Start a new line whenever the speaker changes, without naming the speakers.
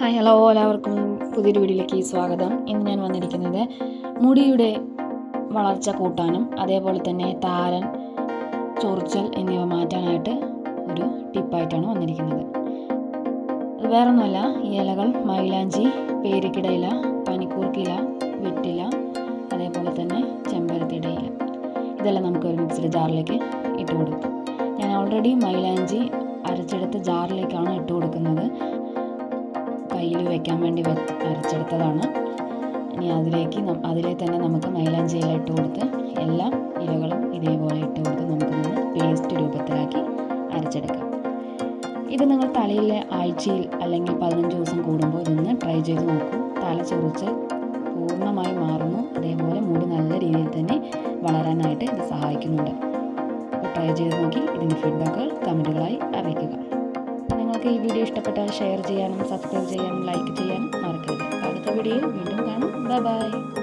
Hi hello എല്ലാവർക്കും പുതിയൊരു വീഡിയോയിലേക്ക് സ്വാഗതം. ഇന്ന് ഞാൻ വന്നിരിക്കുന്നത് മുടിയുടെ വളർച്ച കൂട്ടാനും അതേപോലെ തന്നെ താരൻ ചൊറിച്ചൽ എന്നിവ മാറ്റാനായിട്ട് ഒരു ടിപ്പായിട്ടാണ് വന്നിരിക്കുന്നത്. വേറൊന്നുമല്ല ഈ ഇലകൾ മൈലാഞ്ചി പേരിക്കിടയില പനിക്കൂർക്കില വെറ്റില അതേപോലെ തന്നെ ചെമ്പരത്തിയുടെ ഇല. ഇതെല്ലാം നമുക്ക് ഒരു മിക്സിയുടെ ജാറിലേക്ക് ഇട്ട് കൊടുക്കും. ഞാൻ ഓൾറെഡി മൈലാഞ്ചി അരച്ചെടുത്ത് ജാറിലേക്കാണ് ഇട്ട് കൊടുക്കുന്നത്. കയ്യിൽ വെക്കാൻ വേണ്ടി അരച്ചെടുത്തതാണ് ഇനി അതിലേക്ക് അതിലെ തന്നെ നമുക്ക് മൈലാഞ്ചി ഇട്ട് കൊടുത്ത് എല്ലാ ഇലകളും ഇതേപോലെ ഇട്ട് കൊടുത്ത് നമുക്ക് നിന്ന് പേസ്റ്റ് രൂപത്തിലാക്കി അരച്ചെടുക്കാം. ഇത് നിങ്ങൾ തലയിലെ ആഴ്ചയിൽ അല്ലെങ്കിൽ പതിനഞ്ച് ദിവസം കൂടുമ്പോൾ ഇതൊന്ന് ട്രൈ ചെയ്ത് നോക്കൂ. തല ചൊറിച്ച് പൂർണമായി മാറുന്നു. അതേപോലെ മുടി നല്ല രീതിയിൽ തന്നെ വളരാനായിട്ട് ഇത് സഹായിക്കുന്നുണ്ട്. ട്രൈ ചെയ്ത് നോക്കി. ഇതിന്റെ ഫീഡ്ബാക്കുകൾ കമന്റുകളായി അറിയിക്കുക. നിങ്ങൾക്ക് ഈ വീഡിയോ ഇഷ്ടപ്പെട്ടാൽ ഷെയർ ചെയ്യാനും സബ്സ്ക്രൈബ് ചെയ്യാനും ലൈക്ക് ചെയ്യാനും മറക്കരുത്. അടുത്ത വീഡിയോയിൽ വീണ്ടും കാണാം. Bye bye